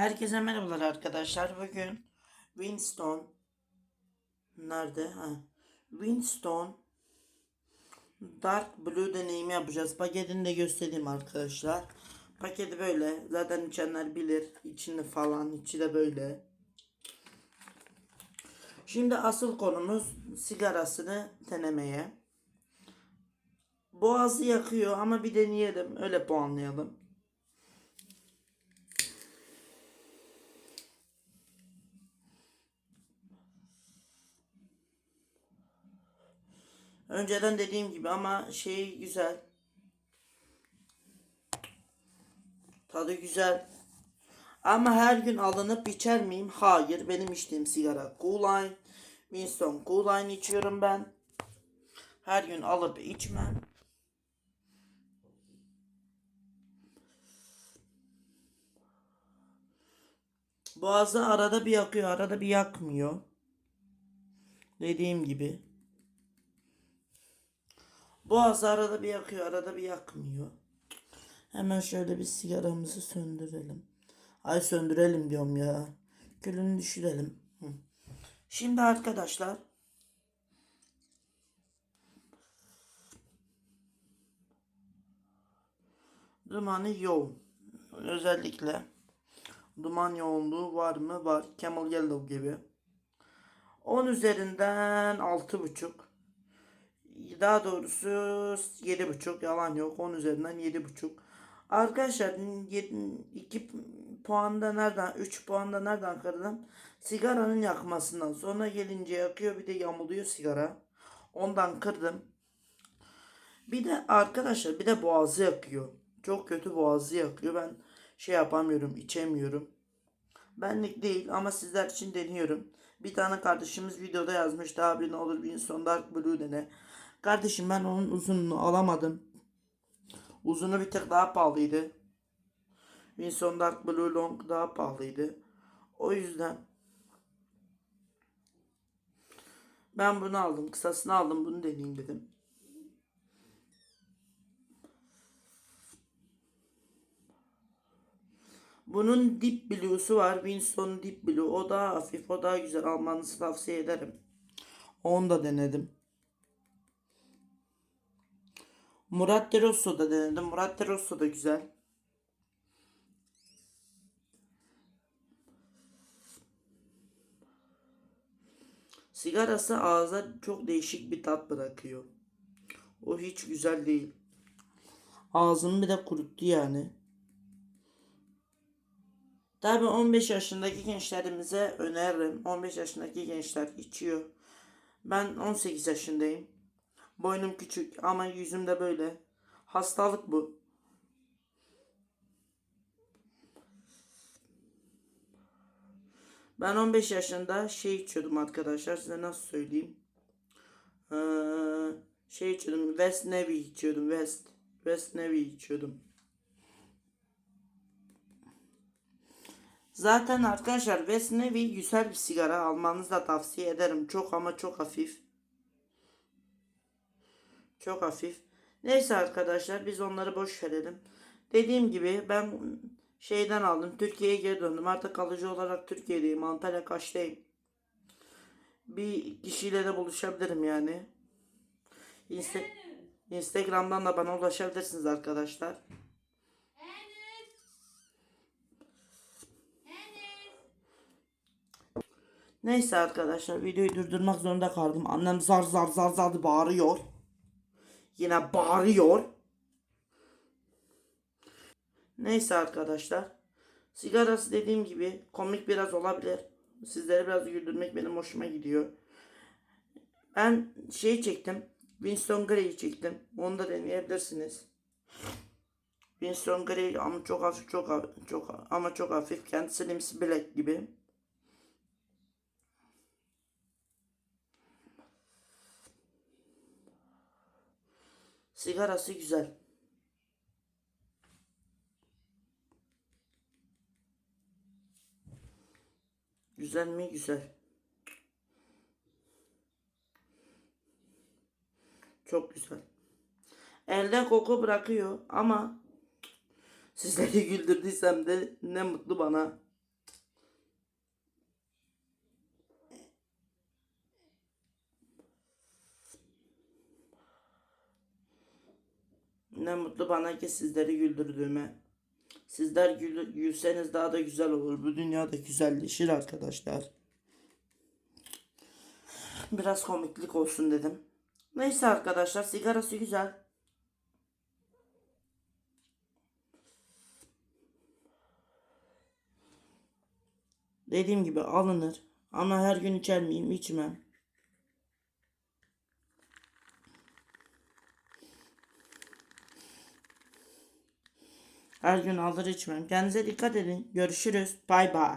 Herkese merhabalar arkadaşlar. Bugün Winston nerede? Ha. Winston Dark Blue deneyimi yapacağız. Paketini de göstereyim arkadaşlar. Paketi böyle. Zaten içenler bilir. İçini falan. içi de böyle. Şimdi asıl konumuz sigarasını denemeye. Boğazı yakıyor ama bir deneyelim. Öyle puanlayalım. Önceden dediğim gibi ama şey güzel. Tadı güzel. Ama her gün alınıp içer miyim? Hayır. Benim içtiğim sigara Cool Winston Cool içiyorum ben. Her gün alıp içmem. Boğazı arada bir yakıyor, arada bir yakmıyor. Dediğim gibi. Boğazı arada bir yakıyor, arada bir yakmıyor. Hemen şöyle bir sigaramızı söndürelim. Ay söndürelim diyorum ya. Külünü düşürelim. Şimdi arkadaşlar dumanı yoğun. Özellikle duman yoğunluğu var mı? Var. Camel Yellow gibi. 10 üzerinden 6.5. Daha doğrusu 7.5 yalan yok. 10 üzerinden 7.5. Arkadaşlar 2 puanda nereden 3 puanda nereden kırdım? Sigaranın yakmasından. Sonra gelince yakıyor bir de yamuluyor sigara. Ondan kırdım. Bir de arkadaşlar bir de boğazı yakıyor. Çok kötü boğazı yakıyor. Ben şey yapamıyorum, içemiyorum. Benlik değil ama sizler için deniyorum. Bir tane kardeşimiz videoda yazmıştı abi ne olur Winston Dark Blue dene. Kardeşim ben onun uzunluğunu alamadım. Uzunu bir tık daha pahalıydı. Winston Dark Blue Long daha pahalıydı. O yüzden ben bunu aldım. Kısasını aldım. Bunu deneyeyim dedim. Bunun Deep Blue'su var. Winston Deep Blue. O daha hafif. O daha güzel. Almanızı tavsiye ederim. Onu da denedim. Murat de Rosso da denedim. Murat de Rosso da güzel. Sigarası ağza çok değişik bir tat bırakıyor. O hiç güzel değil. Ağzımı bir de kuruttu yani. Tabi 15 yaşındaki gençlerimize öneririm. 15 yaşındaki gençler içiyor. Ben 18 yaşındayım. Boynum küçük ama yüzümde böyle. Hastalık bu. Ben 15 yaşında şey içiyordum arkadaşlar. Size nasıl söyleyeyim? Ee, şey içiyordum. West Navy içiyordum. West. West Navy içiyordum. Zaten arkadaşlar West Navy güzel bir sigara almanızı da tavsiye ederim. Çok ama çok hafif. Çok hafif. Neyse arkadaşlar biz onları boş verelim. Dediğim gibi ben şeyden aldım. Türkiye'ye geri döndüm. Artık kalıcı olarak Türkiye'deyim. Antalya Kaş'tayım. Bir kişiyle de buluşabilirim yani. Insta Instagram'dan da bana ulaşabilirsiniz arkadaşlar. Neyse arkadaşlar videoyu durdurmak zorunda kaldım. Annem zar zar zar zar bağırıyor. Yine bağırıyor. Neyse arkadaşlar. Sigarası dediğim gibi komik biraz olabilir. Sizleri biraz güldürmek benim hoşuma gidiyor. Ben şey çektim. Winston Grey'i çektim. Onu da deneyebilirsiniz. Winston Grey ama çok hafif çok hafif, çok ama çok hafif. Kendisi Lims Black gibi. Sigarası güzel. Güzel mi? Güzel. Çok güzel. Elde koku bırakıyor ama sizleri güldürdüysem de ne mutlu bana. Ne mutlu bana ki sizleri güldürdüğüme. Sizler gül, gülseniz daha da güzel olur. Bu dünyada güzelleşir arkadaşlar. Biraz komiklik olsun dedim. Neyse arkadaşlar sigarası güzel. Dediğim gibi alınır. Ama her gün içer miyim? İçmem. Her gün alır içmem. Kendinize dikkat edin. Görüşürüz. Bay bay.